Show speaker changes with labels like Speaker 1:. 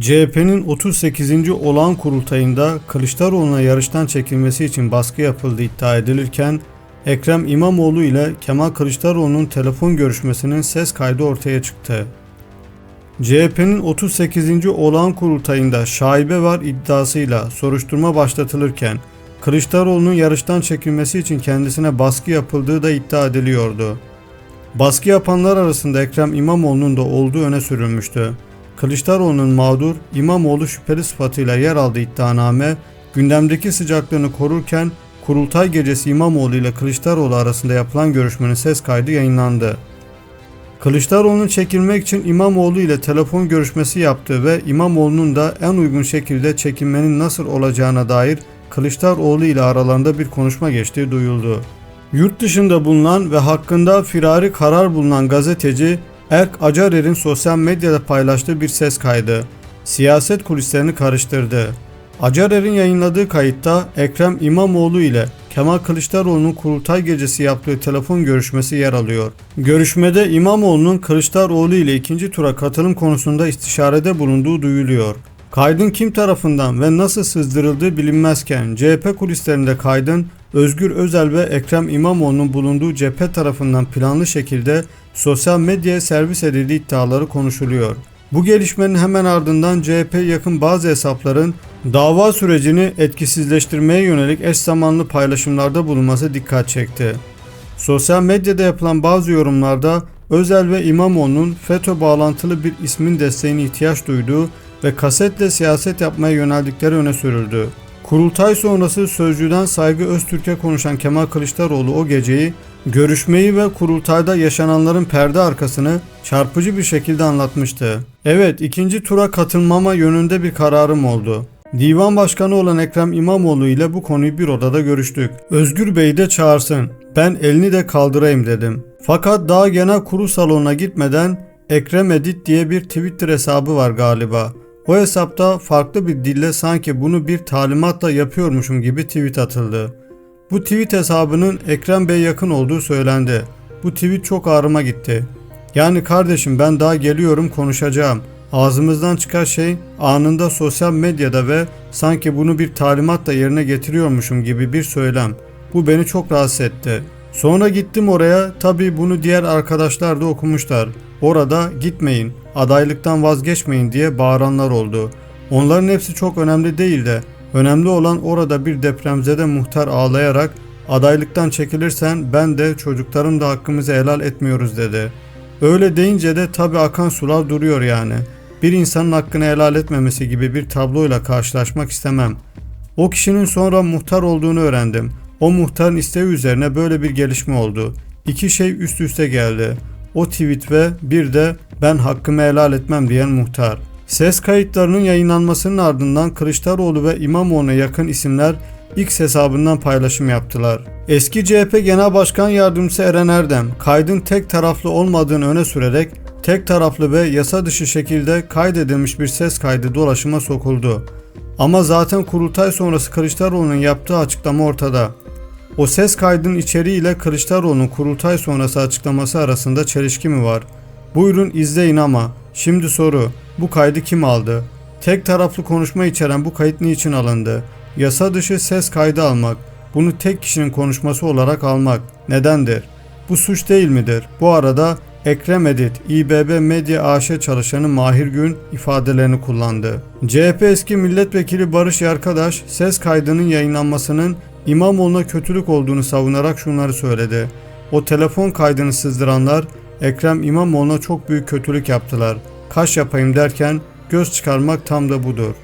Speaker 1: CHP'nin 38. olağan kurultayında Kılıçdaroğlu'na yarıştan çekilmesi için baskı yapıldığı iddia edilirken Ekrem İmamoğlu ile Kemal Kılıçdaroğlu'nun telefon görüşmesinin ses kaydı ortaya çıktı. CHP'nin 38. olağan kurultayında şaibe var iddiasıyla soruşturma başlatılırken Kılıçdaroğlu'nun yarıştan çekilmesi için kendisine baskı yapıldığı da iddia ediliyordu. Baskı yapanlar arasında Ekrem İmamoğlu'nun da olduğu öne sürülmüştü. Kılıçdaroğlu'nun mağdur, İmamoğlu şüpheli sıfatıyla yer aldığı iddianame, gündemdeki sıcaklığını korurken kurultay gecesi İmamoğlu ile Kılıçdaroğlu arasında yapılan görüşmenin ses kaydı yayınlandı. Kılıçdaroğlu'nun çekilmek için İmamoğlu ile telefon görüşmesi yaptığı ve İmamoğlu'nun da en uygun şekilde çekilmenin nasıl olacağına dair Kılıçdaroğlu ile aralarında bir konuşma geçtiği duyuldu. Yurt dışında bulunan ve hakkında firari karar bulunan gazeteci Erk Acarer'in sosyal medyada paylaştığı bir ses kaydı siyaset kulislerini karıştırdı. Acarer'in yayınladığı kayıtta Ekrem İmamoğlu ile Kemal Kılıçdaroğlu'nun kurultay gecesi yaptığı telefon görüşmesi yer alıyor. Görüşmede İmamoğlu'nun Kılıçdaroğlu ile ikinci tura katılım konusunda istişarede bulunduğu duyuluyor. Kaydın kim tarafından ve nasıl sızdırıldığı bilinmezken CHP kulislerinde kaydın Özgür Özel ve Ekrem İmamoğlu'nun bulunduğu cephe tarafından planlı şekilde sosyal medyaya servis edildiği iddiaları konuşuluyor. Bu gelişmenin hemen ardından CHP yakın bazı hesapların dava sürecini etkisizleştirmeye yönelik eş zamanlı paylaşımlarda bulunması dikkat çekti. Sosyal medyada yapılan bazı yorumlarda Özel ve İmamoğlu'nun FETÖ bağlantılı bir ismin desteğine ihtiyaç duyduğu ve kasetle siyaset yapmaya yöneldikleri öne sürüldü. Kurultay sonrası Sözcü'den Saygı Öztürk'e konuşan Kemal Kılıçdaroğlu o geceyi, görüşmeyi ve kurultayda yaşananların perde arkasını çarpıcı bir şekilde anlatmıştı. Evet ikinci tura katılmama yönünde bir kararım oldu. Divan Başkanı olan Ekrem İmamoğlu ile bu konuyu bir odada görüştük. Özgür Bey de çağırsın. Ben elini de kaldırayım dedim. Fakat daha genel kurul salonuna gitmeden Ekrem Edit diye bir Twitter hesabı var galiba. O hesapta farklı bir dille sanki bunu bir talimatla yapıyormuşum gibi tweet atıldı. Bu tweet hesabının Ekrem Bey yakın olduğu söylendi. Bu tweet çok ağrıma gitti. Yani kardeşim ben daha geliyorum konuşacağım. Ağzımızdan çıkan şey anında sosyal medyada ve sanki bunu bir talimatla yerine getiriyormuşum gibi bir söylem. Bu beni çok rahatsız etti. Sonra gittim oraya tabi bunu diğer arkadaşlar da okumuşlar. Orada gitmeyin, adaylıktan vazgeçmeyin diye bağıranlar oldu. Onların hepsi çok önemli değil de önemli olan orada bir depremzede muhtar ağlayarak adaylıktan çekilirsen ben de çocuklarım da hakkımızı helal etmiyoruz dedi. Öyle deyince de tabi akan sular duruyor yani. Bir insanın hakkını helal etmemesi gibi bir tabloyla karşılaşmak istemem. O kişinin sonra muhtar olduğunu öğrendim. O muhtarın isteği üzerine böyle bir gelişme oldu. İki şey üst üste geldi. O tweet ve bir de ben hakkımı helal etmem diyen muhtar. Ses kayıtlarının yayınlanmasının ardından Kılıçdaroğlu ve İmamoğlu'na yakın isimler X hesabından paylaşım yaptılar. Eski CHP Genel Başkan Yardımcısı Eren Erdem, kaydın tek taraflı olmadığını öne sürerek tek taraflı ve yasa dışı şekilde kaydedilmiş bir ses kaydı dolaşıma sokuldu. Ama zaten kurultay sonrası Kılıçdaroğlu'nun yaptığı açıklama ortada. O ses kaydının içeriği ile Kılıçdaroğlu'nun kurultay sonrası açıklaması arasında çelişki mi var? Buyurun izleyin ama şimdi soru bu kaydı kim aldı? Tek taraflı konuşma içeren bu kayıt niçin alındı? Yasa dışı ses kaydı almak, bunu tek kişinin konuşması olarak almak nedendir? Bu suç değil midir? Bu arada Ekrem Edit, İBB Medya AŞ çalışanı Mahir Gün ifadelerini kullandı. CHP eski milletvekili Barış Yarkadaş ses kaydının yayınlanmasının İmamoğlu'na kötülük olduğunu savunarak şunları söyledi. O telefon kaydını sızdıranlar Ekrem İmamoğlu'na çok büyük kötülük yaptılar. Kaş yapayım derken göz çıkarmak tam da budur.